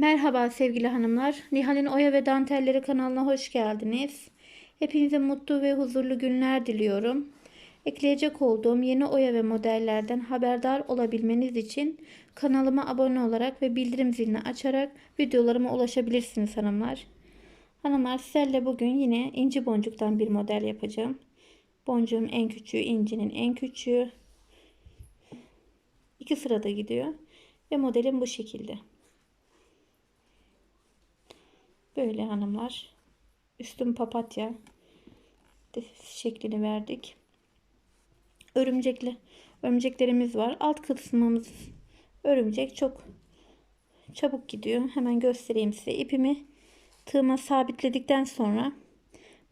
Merhaba sevgili hanımlar. Nihal'in Oya ve Dantelleri kanalına hoş geldiniz. Hepinize mutlu ve huzurlu günler diliyorum. Ekleyecek olduğum yeni oya ve modellerden haberdar olabilmeniz için kanalıma abone olarak ve bildirim zilini açarak videolarıma ulaşabilirsiniz hanımlar. Hanımlar sizlerle bugün yine inci boncuktan bir model yapacağım. Boncuğun en küçüğü, incinin en küçüğü. İki sırada gidiyor. Ve modelim bu şekilde. Böyle hanımlar. Üstüm papatya şeklini verdik. Örümcekli örümceklerimiz var. Alt kısmımız örümcek çok çabuk gidiyor. Hemen göstereyim size. İpimi tığıma sabitledikten sonra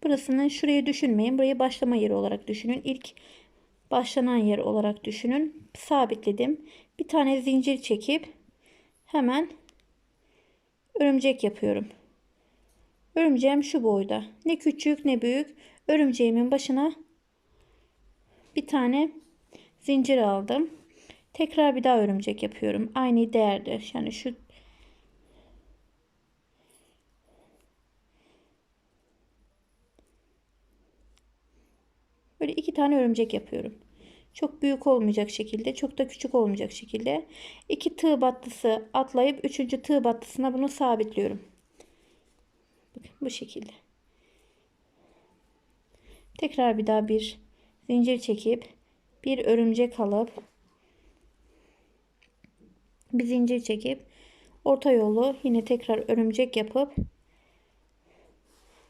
burasını şuraya düşünmeyin. Burayı başlama yeri olarak düşünün. İlk başlanan yer olarak düşünün. Sabitledim. Bir tane zincir çekip hemen örümcek yapıyorum. Örümceğim şu boyda. Ne küçük ne büyük. Örümceğimin başına bir tane zincir aldım. Tekrar bir daha örümcek yapıyorum. Aynı değerde. Yani şu Böyle iki tane örümcek yapıyorum. Çok büyük olmayacak şekilde, çok da küçük olmayacak şekilde. iki tığ battısı atlayıp üçüncü tığ battısına bunu sabitliyorum. Bakın bu şekilde. Tekrar bir daha bir zincir çekip bir örümcek alıp bir zincir çekip orta yolu yine tekrar örümcek yapıp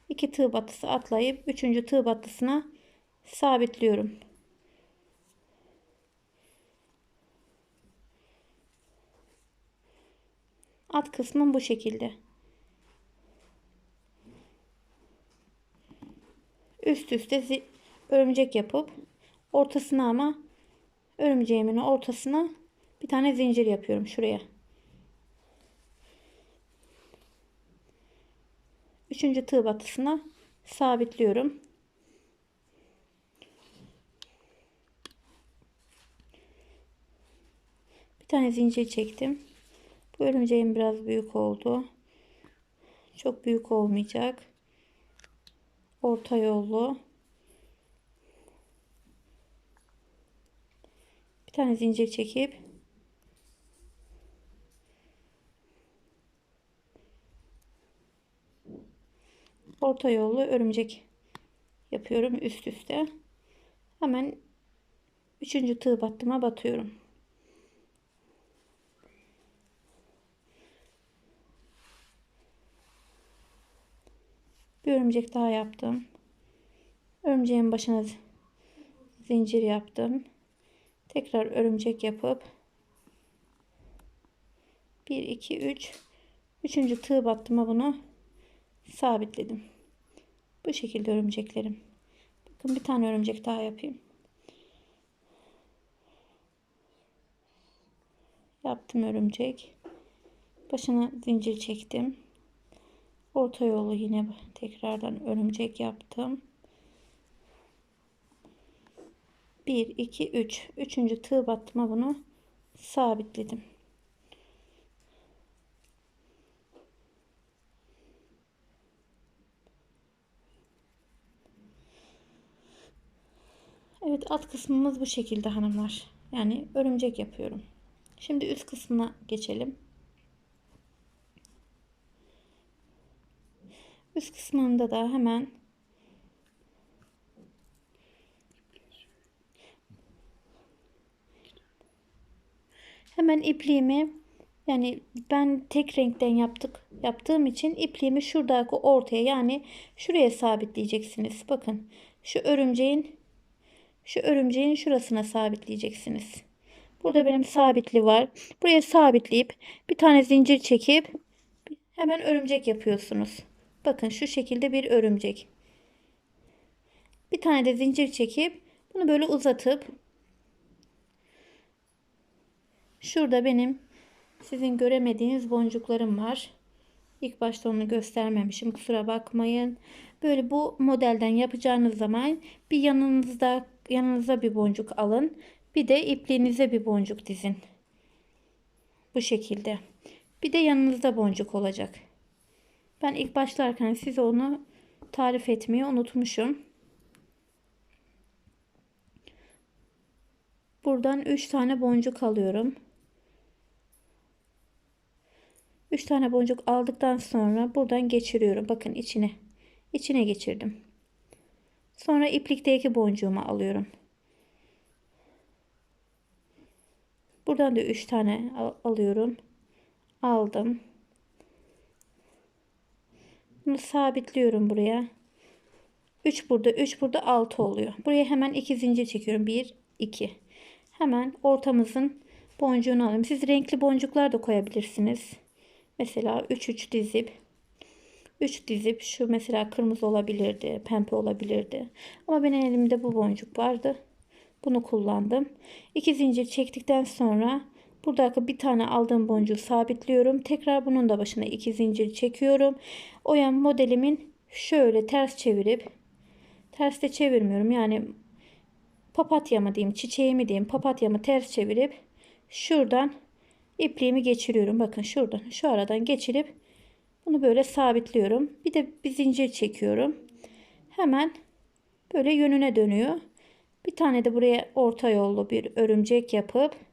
iki tığ battısı atlayıp üçüncü tığ battısına sabitliyorum. Alt kısmım bu şekilde. Üst üste örümcek yapıp ortasına ama örümceğimin ortasına bir tane zincir yapıyorum şuraya. Üçüncü tığ batısına sabitliyorum. Bir tane zincir çektim. Bu örümceğim biraz büyük oldu. Çok büyük olmayacak. Orta yollu. Bir tane zincir çekip orta yollu örümcek yapıyorum üst üste. Hemen üçüncü tığ battıma batıyorum. Bir örümcek daha yaptım. Örümceğin başına zincir yaptım. Tekrar örümcek yapıp 1 2 3 3. tığ battıma bunu sabitledim. Bu şekilde örümceklerim. Bakın bir tane örümcek daha yapayım. Yaptım örümcek. Başına zincir çektim. Orta yolu yine tekrardan örümcek yaptım. 1 2 3 üçüncü tığ battıma bunu sabitledim. Evet alt kısmımız bu şekilde hanımlar. Yani örümcek yapıyorum. Şimdi üst kısmına geçelim. Üst kısmında da hemen hemen ipliğimi yani ben tek renkten yaptık yaptığım için ipliğimi şuradaki ortaya yani şuraya sabitleyeceksiniz. Bakın şu örümceğin şu örümceğin şurasına sabitleyeceksiniz. Burada benim sabitli var. Buraya sabitleyip bir tane zincir çekip hemen örümcek yapıyorsunuz. Bakın şu şekilde bir örümcek. Bir tane de zincir çekip bunu böyle uzatıp şurada benim sizin göremediğiniz boncuklarım var. İlk başta onu göstermemişim. Kusura bakmayın. Böyle bu modelden yapacağınız zaman bir yanınızda yanınıza bir boncuk alın. Bir de ipliğinize bir boncuk dizin. Bu şekilde. Bir de yanınızda boncuk olacak. Ben ilk başlarken size onu tarif etmeyi unutmuşum. Buradan 3 tane boncuk alıyorum. 3 tane boncuk aldıktan sonra buradan geçiriyorum. Bakın içine. içine geçirdim. Sonra iplikteki boncuğumu alıyorum. Buradan da 3 tane alıyorum. Aldım. Bunu sabitliyorum buraya. 3 burada, 3 burada 6 oluyor. Buraya hemen 2 zincir çekiyorum. 1 2. Hemen ortamızın boncuğunu alıyorum. Siz renkli boncuklar da koyabilirsiniz. Mesela 3 3 dizip 3 dizip şu mesela kırmızı olabilirdi, pembe olabilirdi. Ama benim elimde bu boncuk vardı. Bunu kullandım. 2 zincir çektikten sonra buradaki bir tane aldığım boncuğu sabitliyorum. Tekrar bunun da başına 2 zincir çekiyorum. O yan modelimin şöyle ters çevirip ters de çevirmiyorum. Yani papatyamı diyeyim, çiçeğimi diyeyim, papatyamı ters çevirip şuradan ipliğimi geçiriyorum. Bakın şuradan şu aradan geçirip bunu böyle sabitliyorum. Bir de bir zincir çekiyorum. Hemen böyle yönüne dönüyor. Bir tane de buraya orta yollu bir örümcek yapıp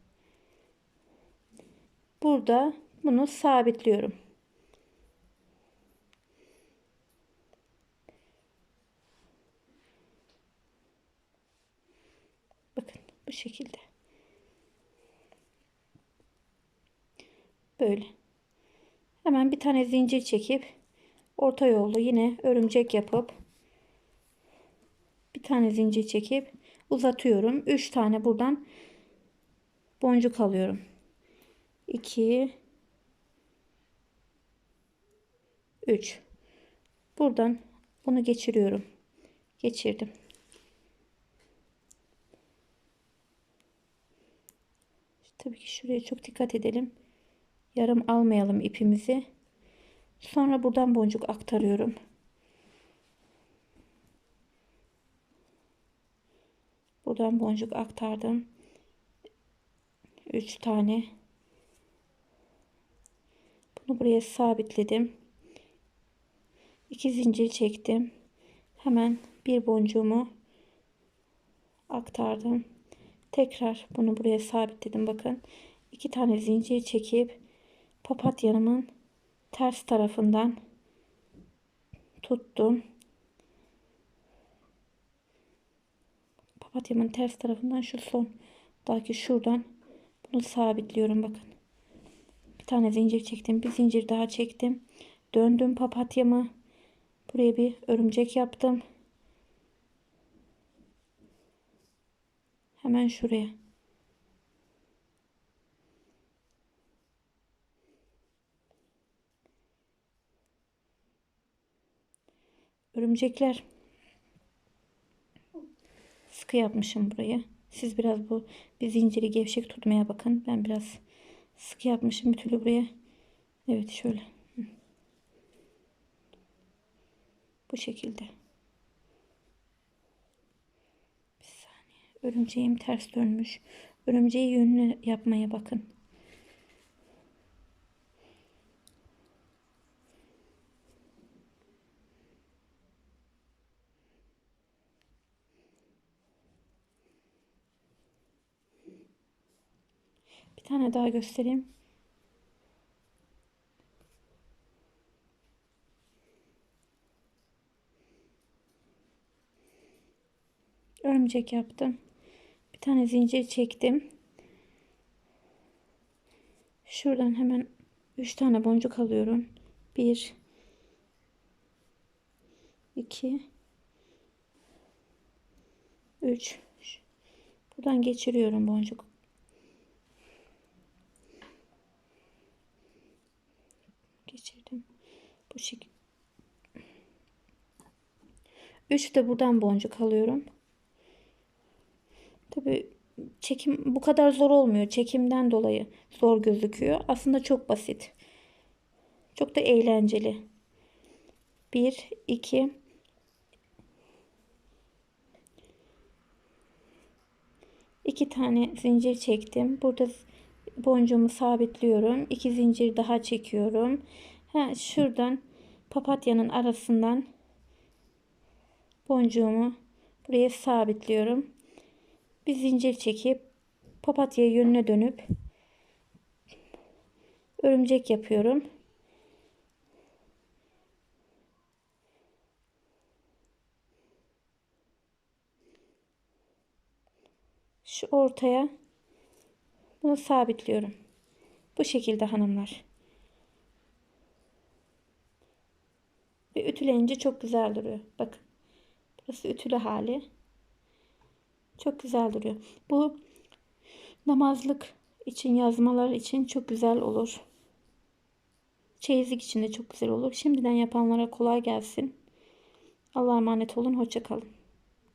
burada bunu sabitliyorum. Bakın bu şekilde. Böyle. Hemen bir tane zincir çekip orta yollu yine örümcek yapıp bir tane zincir çekip uzatıyorum. 3 tane buradan boncuk alıyorum. 2 3 Buradan bunu geçiriyorum. Geçirdim. Tabii ki şuraya çok dikkat edelim yarım almayalım ipimizi. Sonra buradan boncuk aktarıyorum. Buradan boncuk aktardım. 3 tane. Bunu buraya sabitledim. 2 zincir çektim. Hemen bir boncuğumu aktardım. Tekrar bunu buraya sabitledim. Bakın iki tane zincir çekip papatyanımın ters tarafından tuttum. Papatyamın ters tarafından şu son daki şuradan bunu sabitliyorum bakın. Bir tane zincir çektim. Bir zincir daha çektim. Döndüm papatyamı. Buraya bir örümcek yaptım. Hemen şuraya. Örümcekler. Sıkı yapmışım burayı. Siz biraz bu bir zinciri gevşek tutmaya bakın. Ben biraz sıkı yapmışım bir türlü buraya. Evet şöyle. Bu şekilde. Bir saniye. Örümceğim ters dönmüş. Örümceği yönünü yapmaya bakın. Tane daha göstereyim. Örümcek yaptım. Bir tane zincir çektim. Şuradan hemen 3 tane boncuk alıyorum. 1 2 3 Buradan geçiriyorum boncuk. Geçirdim. Bu şekilde. 3 de buradan boncuk alıyorum. Tabi çekim bu kadar zor olmuyor. Çekimden dolayı zor gözüküyor. Aslında çok basit. Çok da eğlenceli. 1 2 2 tane zincir çektim. Burada boncuğumu sabitliyorum. İki zincir daha çekiyorum. Ha, şuradan papatyanın arasından boncuğumu buraya sabitliyorum. Bir zincir çekip papatya yönüne dönüp örümcek yapıyorum. Şu ortaya bunu sabitliyorum. Bu şekilde hanımlar. Ve ütüleyince çok güzel duruyor. Bakın. Burası ütülü hali. Çok güzel duruyor. Bu namazlık için yazmalar için çok güzel olur. Çeyizlik için de çok güzel olur. Şimdiden yapanlara kolay gelsin. Allah'a emanet olun. Hoşça kalın.